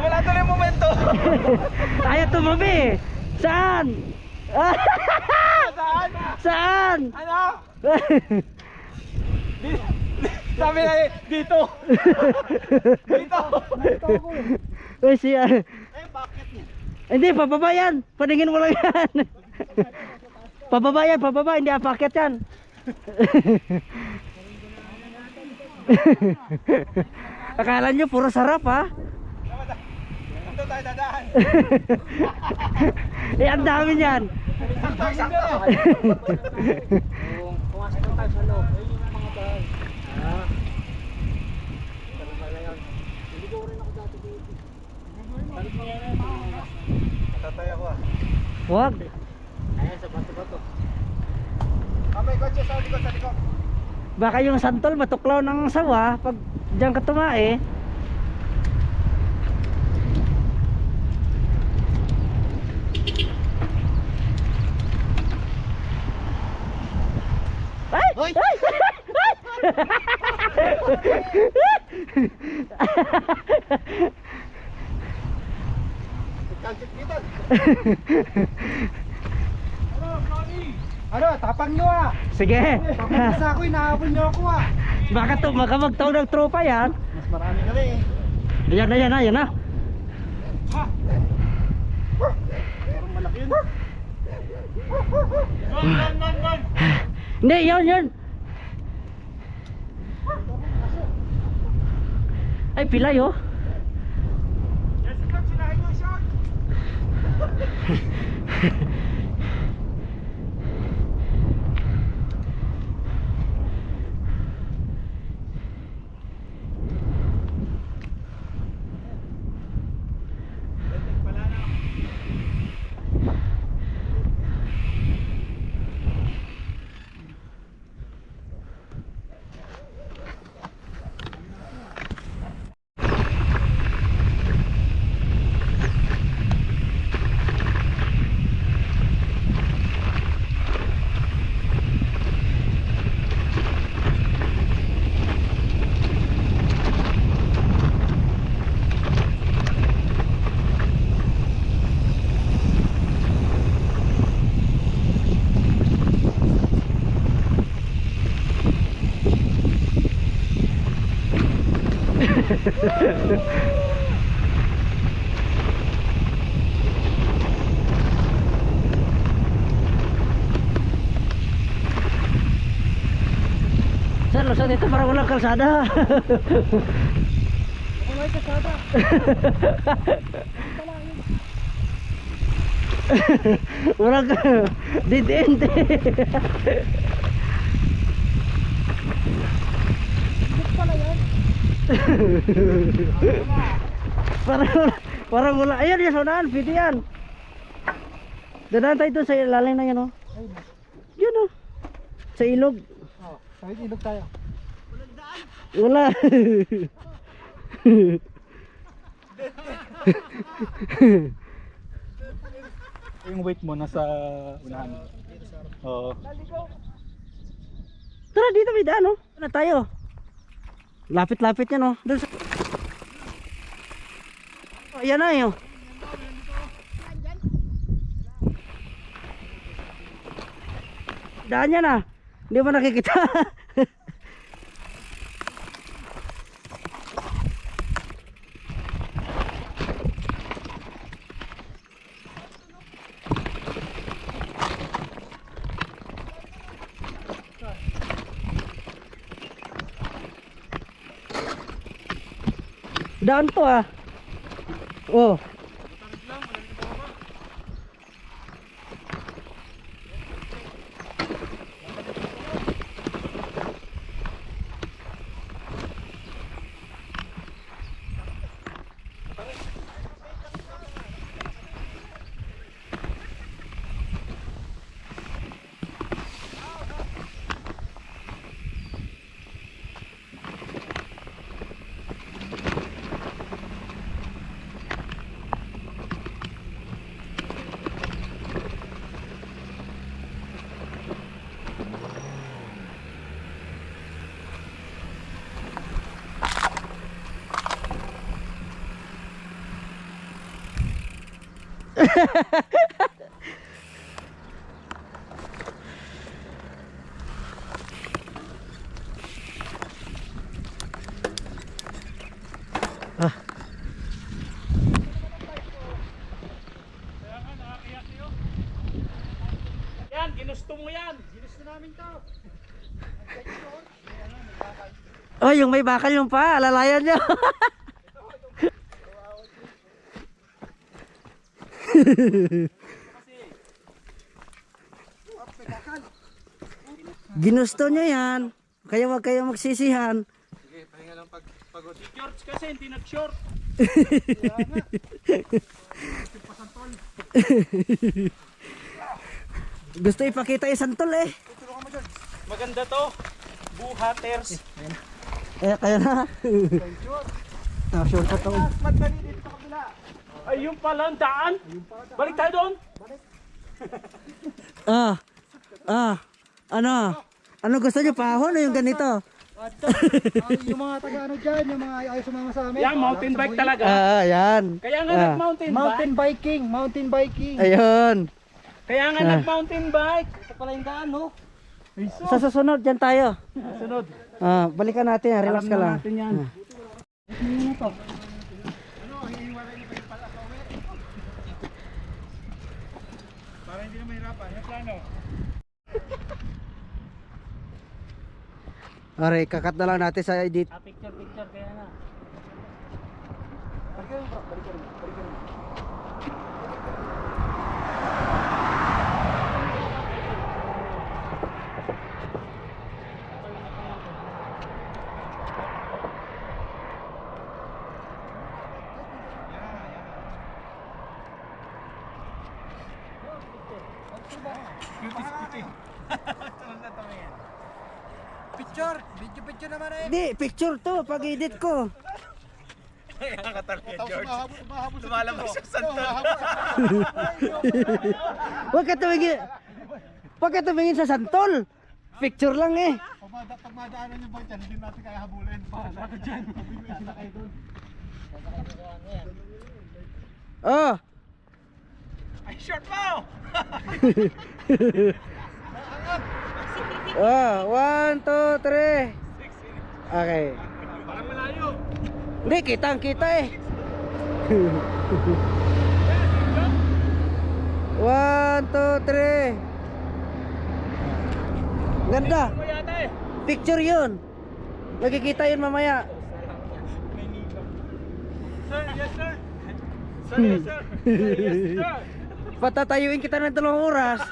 Wala tuloy yung momento. Ayaw tumabi. Saan? Saan? Saan? Ano? Sabi na eh, dito. Dito. Uy, siya. Eh, bakit niya? Hindi, pababa yan. Paningin mo lang yan. pababa yan, pababa. Hindi apaket yan. Akala nyo puro sarap ha? Dito tayo dadaan. eh, ang dami niyan. Pumasok tayo sa loob. Ayun yung mga bahay. Ah. Hindi ko rin ako dati dito. Matatay ako ah. Wag. Ayan sa bato-bato. Ah, may kotse sa likod, sa likod. Baka yung santol matuklaw ng sawa pag diyan ka tumae. Ay! Hoy! Ay! Kansip dito. Ano, tapang nyo ah. Sige. Tapang sa ako, inahabol nyo ako ah. Baka to, baka ng tropa yan. Mas marami kami eh. Ayan na, ayan na, ayan na. Ha? Parang malaki yun. Gon, gon, gon, gon. Hindi, yun, yun. Ay, pilay oh. Yes, sinahin nyo siya. Luzon dito parang walang kalsada. Wala yung kasada. walang dead end. parang, parang wala. Ayan, yan, sonahan, pwede yan. Dadaan tayo sa ilalim na yan, oh. Yun, oh. Sa ilog. Oh, kahit ilog tayo. Wala. Yung weight mo nasa unahan. Oo. Tara, dito may daan, oh. Ano tayo? Lapit-lapit yan, oh. Doon sa... Oh, na, yun. Daan yan, ah. Hindi mo nakikita. Daan to, ah. Oh. Ah. Yan, ginusto mo yan. Ginusto namin to. Oh, yung may bakal yung pa, alalayan nyo. Ginusto nyo yan. Kaya wag kayo magsisihan. Sige, pahinga lang pag pagod. Si George kasi hindi nag-short. Gusto ipakita yung santol eh. Maganda to. Buhaters. Eh, kaya na. Ah, shortcut ako. Madali dito sa kabila. Ay, yung pala ang daan. Balik tayo doon. Ah. Ah. Ano? Ano gusto nyo? Pahon o yung ganito? yung mga taga ano dyan, yung mga ayaw sumama sa amin. Yan, mountain bike talaga. Ah, yan. Kaya nga Ah. nag-mountain Mountain bike. biking, mountain biking. Ayun. Kaya nga Ah. nag-mountain bike. Ito pala yung daan, no? Sa susunod, dyan tayo. Sunod. Ah, balikan natin yan. Relax Alam ka na lang. natin yan. Para plano. Alright, kakat na lang natin sa edit. Ah, picture, picture. Kaya na. Picture, video picture naman eh. Hindi, picture to. Pag edit ko. Lumalabas yung santol. Huwag ka tumingin. Huwag ka tumingin sa santol. Picture lang eh. Pag madaanan yung bike dyan, hindi natin kaya habulin. Dyan? Isa kayo dun. Oh. Ay, short mo! Oh, one, two, three. Okay. Parang malayo. Hindi, kitang kita eh. One, two, three. Ganda. Picture yun. Nakikita yun mamaya. Sir, yes sir. Sir, yes sir. Sir, yes sir. Patatayuin kita ng dalawang oras.